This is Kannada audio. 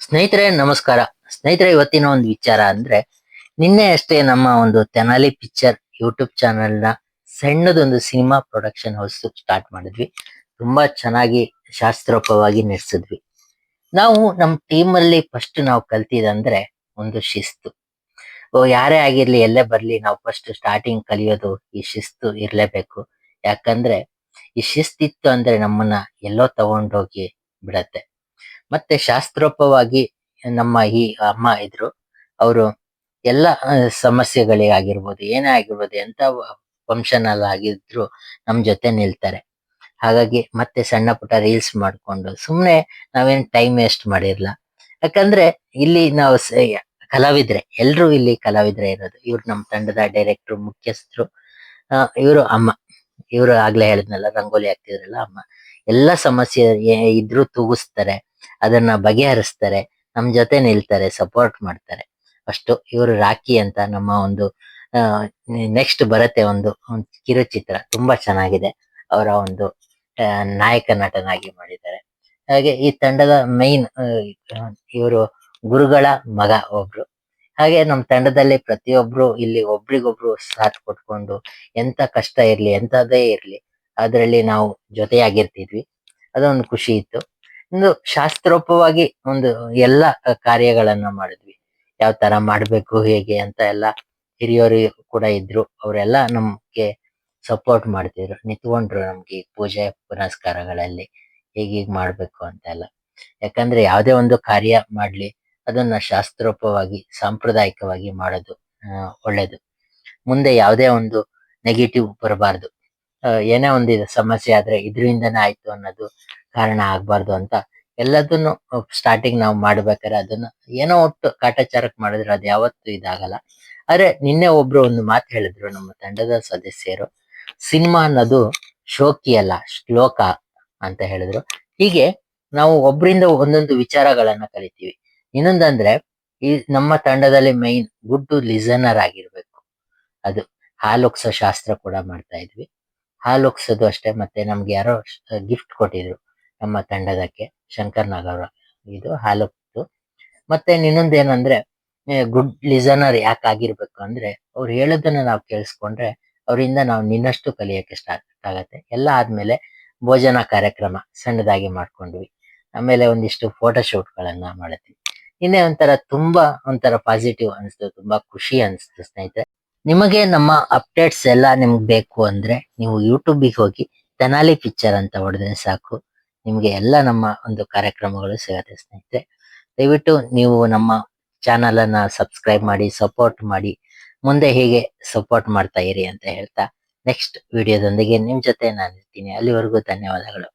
ಸ್ನೇಹಿತರೆ, ನಮಸ್ಕಾರ. ಸ್ನೇಹಿತರೆ, ಇವತ್ತಿನ ಒಂದು ವಿಚಾರ ಅಂದ್ರೆ, ನಿನ್ನೆ ಅಷ್ಟೇ ನಮ್ಮ ಒಂದು ತೆನಾಲಿ ಪಿಕ್ಚರ್ ಯೂಟ್ಯೂಬ್ ಚಾನೆಲ್ನ ಸಣ್ಣದೊಂದು ಸಿನಿಮಾ ಪ್ರೊಡಕ್ಷನ್ ಹೌಸ್ ಸ್ಟಾರ್ಟ್ ಮಾಡಿದ್ವಿ. ತುಂಬಾ ಚೆನ್ನಾಗಿ ಶಾಸ್ತ್ರೋಪವಾಗಿ ನಡೆಸಿದ್ವಿ. ನಾವು ನಮ್ಮ ಟೀಮ್ ಅಲ್ಲಿ ಫಸ್ಟ್ ನಾವು ಕಲ್ತಿದಂದ್ರೆ ಒಂದು ಶಿಸ್ತು. ಓ, ಯಾರೇ ಆಗಿರ್ಲಿ, ಎಲ್ಲೇ ಬರ್ಲಿ, ನಾವು ಫಸ್ಟ್ ಸ್ಟಾರ್ಟಿಂಗ್ ಕಲಿಯೋದು ಈ ಶಿಸ್ತು ಇರ್ಲೇಬೇಕು. ಯಾಕಂದ್ರೆ, ಈ ಶಿಸ್ತಿತ್ತು ಅಂದ್ರೆ ನಮ್ಮನ್ನ ಎಲ್ಲೋ ತಗೊಂಡೋಗಿ ಬಿಡತ್ತೆ. ಮತ್ತೆ ಶಾಸ್ತ್ರೋಪವಾಗಿ ನಮ್ಮ ಈ ಅಮ್ಮ ಇದ್ರು, ಅವರು ಎಲ್ಲ ಸಮಸ್ಯೆಗಳಿಗಾಗಿರ್ಬೋದು ಏನೇ ಆಗಿರ್ಬೋದು, ಎಂತ ಫಂಕ್ಷನ್ ಅಲ್ಲಿ ಆಗಿದ್ರು ನಮ್ ಜೊತೆ ನಿಲ್ತಾರೆ. ಹಾಗಾಗಿ ಮತ್ತೆ ಸಣ್ಣ ಪುಟ್ಟ ರೀಲ್ಸ್ ಮಾಡ್ಕೊಂಡು, ಸುಮ್ನೆ ನಾವೇನ್ ಟೈಮ್ ವೇಸ್ಟ್ ಮಾಡಿರ್ಲ ಯಾಕಂದ್ರೆ ಇಲ್ಲಿ ನಾವು ಕಲಾವಿದ್ರೆ, ಎಲ್ರು ಇಲ್ಲಿ ಕಲಾವಿದ್ರೆ ಇರೋದು. ಇವ್ರು ನಮ್ಮ ತಂಡದ ಡೈರೆಕ್ಟರ್ ಮುಖ್ಯಸ್ಥರು ಇವರು ಅಮ್ಮ. ಇವರು ಆಗ್ಲೇ ಹೇಳಿದ್ನಲ್ಲ, ರಂಗೋಲಿ ಹಾಕ್ತಿದ್ರಲ್ಲ ಅಮ್ಮ. ಎಲ್ಲ ಸಮಸ್ಯೆ ಇದ್ರೂ ತೂಗಿಸ್ತಾರೆ. ಅದನ್ನ ಬಗೆಹರಿಸ್ತಾರೆ, ನಮ್ ಜೊತೆ ನಿಲ್ತಾರೆ ಸಪೋರ್ಟ್ ಮಾಡ್ತಾರೆ. ಅಷ್ಟು ಇವರು ರಾಖಿ ಅಂತ ನಮ್ಮ ಒಂದು ನೆಕ್ಸ್ಟ್ ಬರತ್ತೆ ಒಂದು ಕಿರುಚಿತ್ರ. ತುಂಬಾ ಚೆನ್ನಾಗಿದೆ. ಅವರ ಒಂದು ನಾಯಕ ನಟನಾಗಿ ಮಾಡಿದ್ದಾರೆ. ಹಾಗೆ ಈ ತಂಡದ ಮೈನ್ ಇವರು ಗುರುಗಳ ಮಗ ಒಬ್ರು. ಹಾಗೆ ನಮ್ಮ ತಂಡದಲ್ಲಿ ಪ್ರತಿಯೊಬ್ರು ಇಲ್ಲಿ ಒಬ್ರಿಗೊಬ್ರು ಸಾಥ್ ಕೊಟ್ಕೊಂಡು ಎಂತ ಕಷ್ಟ ಇರ್ಲಿ, ಎಂತದೇ ಇರ್ಲಿ, ಅದರಲ್ಲಿ ನಾವು ಜೊತೆಯಾಗಿರ್ತಿದ್ವಿ. ಅದೊಂದು ಖುಷಿ ಇತ್ತು. ಒಂದು ಶಾಸ್ತ್ರೋಪವಾಗಿ ಒಂದು ಎಲ್ಲ ಕಾರ್ಯಗಳನ್ನ ಮಾಡಿದ್ವಿ. ಯಾವ ತರ ಮಾಡ್ಬೇಕು, ಹೇಗೆ ಅಂತ ಎಲ್ಲ ಹಿರಿಯರು ಕೂಡ ಇದ್ರು. ಅವರೆಲ್ಲ ನಮ್ಗೆ ಸಪೋರ್ಟ್ ಮಾಡ್ತಿದ್ರು. ನಿಂತ್ಕೊಂಡ್ರು ನಮ್ಗೆ ಪೂಜೆ ಪುನಸ್ಕಾರಗಳಲ್ಲಿ ಹೀಗೀಗ್ ಮಾಡ್ಬೇಕು ಅಂತೆಲ್ಲ ಯಾಕಂದ್ರೆ ಯಾವುದೇ ಒಂದು ಕಾರ್ಯ ಮಾಡ್ಲಿ, ಅದನ್ನ ಶಾಸ್ತ್ರೋಪವಾಗಿ, ಸಾಂಪ್ರದಾಯಿಕವಾಗಿ ಮಾಡೋದು ಒಳ್ಳೇದು. ಮುಂದೆ ಯಾವುದೇ ಒಂದು ನೆಗೆಟಿವ್ ಬರಬಾರ್ದು. ಏನೇ ಒಂದು ಸಮಸ್ಯೆ ಆದ್ರೆ ಇದರಿಂದನೇ ಆಯ್ತು ಅನ್ನೋದು ಕಾರಣ ಆಗ್ಬಾರ್ದು ಅಂತ ಎಲ್ಲದನ್ನು ಸ್ಟಾರ್ಟಿಂಗ್ ನಾವು ಮಾಡ್ಬೇಕಾದ್ರೆ ಅದನ್ನ ಏನೋ ಒಟ್ಟು ಕಾಟಾಚಾರಕ್ಕೆ ಮಾಡಿದ್ರೆ ಅದು ಯಾವತ್ತೂ ಇದಾಗಲ್ಲ. ಆದ್ರೆ ನಿನ್ನೆ ಒಬ್ರು ಒಂದು ಮಾತು ಹೇಳಿದ್ರು ನಮ್ಮ ತಂಡದ ಸದಸ್ಯರು. ಸಿನಿಮಾ ಅನ್ನೋದು ಶೋಕಿ ಅಲ್ಲ, ಶ್ಲೋಕ ಅಂತ ಹೇಳಿದ್ರು. ಹೀಗೆ ನಾವು ಒಬ್ರಿಂದ ಒಂದೊಂದು ವಿಚಾರಗಳನ್ನ ಕಲಿತೀವಿ. ಇನ್ನೊಂದಂದ್ರೆ, ಈ ನಮ್ಮ ತಂಡದಲ್ಲಿ ಮೈನ್ ಗುಡ್ ಲಿಸನರ್ ಆಗಿರ್ಬೇಕು. ಅದು ಹಾಲೋಕ್ಸ ಶಾಸ್ತ್ರ ಕೂಡ ಮಾಡ್ತಾ ಇದ್ವಿ. ಹಾಲುಕ್ಸೋದು ಅಷ್ಟೇ, ಮತ್ತೆ ನಮ್ಗೆ ಯಾರೋ ಗಿಫ್ಟ್ ಕೊಟ್ಟಿದ್ರು ನಮ್ಮ ತಂಡದಕ್ಕೆ, ಶಂಕರ್ ನಾಗವ್ರ. ಇದು ಹಾಲು ಮತ್ತೆ ಇನ್ನೊಂದೇನಂದ್ರೆ ಗುಡ್ ಲಿಸನರ್ ಯಾಕೆ ಆಗಿರ್ಬೇಕು ಅಂದ್ರೆ, ಅವ್ರು ಹೇಳೋದನ್ನ ನಾವು ಕೇಳಿಸ್ಕೊಂಡ್ರೆ, ಅವರಿಂದ ನಾವು ನಿನ್ನಷ್ಟು ಕಲಿಯಕ್ಕೆ ಸ್ಟಾರ್ಟ್ ಆಗತ್ತೆ. ಎಲ್ಲ ಆದ್ಮೇಲೆ ಭೋಜನ ಕಾರ್ಯಕ್ರಮ ಸಣ್ಣದಾಗಿ ಮಾಡ್ಕೊಂಡ್ವಿ. ಆಮೇಲೆ ಒಂದಿಷ್ಟು ಫೋಟೋ ಗಳನ್ನ ಮಾಡಿದ್ವಿ ಇನ್ನೇ ಒಂಥರ ತುಂಬಾ, ಒಂಥರ ಪಾಸಿಟಿವ್ ಅನಿಸ್ತು, ತುಂಬಾ ಖುಷಿ ಅನಿಸ್ತು ಸ್ನೇಹಿತರೆ. ನಿಮಗೆ ನಮ್ಮ ಅಪ್ಡೇಟ್ಸ್ ಎಲ್ಲ ನಿಮ್ಗೆ ಬೇಕು ಅಂದ್ರೆ ನೀವು ಯೂಟ್ಯೂಬಿಗೆ ಹೋಗಿ ತೆನಾಲಿ ಪಿಕ್ಚರ್ ಅಂತ ಹೊಡೆದ್ರೆ ಸಾಕು. ನಿಮಗೆ ಎಲ್ಲ ನಮ್ಮ ಒಂದು ಕಾರ್ಯಕ್ರಮಗಳು ಸಿಗತ್ತೆ ಸ್ನೇಹಿತರೆ. ದಯವಿಟ್ಟು ನೀವು ನಮ್ಮ ಚಾನಲ್ ಅನ್ನ ಸಬ್ಸ್ಕ್ರೈಬ್ ಮಾಡಿ ಸಪೋರ್ಟ್ ಮಾಡಿ, ಮುಂದೆ ಹೀಗೆ ಸಪೋರ್ಟ್ ಮಾಡ್ತಾ ಇರಿ ಅಂತ ಹೇಳ್ತಾ ನೆಕ್ಸ್ಟ್ ವಿಡಿಯೋದೊಂದಿಗೆ ನಿಮ್ ಜೊತೆ ನಾನು ಇರ್ತೀನಿ ಅಲ್ಲಿವರೆಗೂ ಧನ್ಯವಾದಗಳು.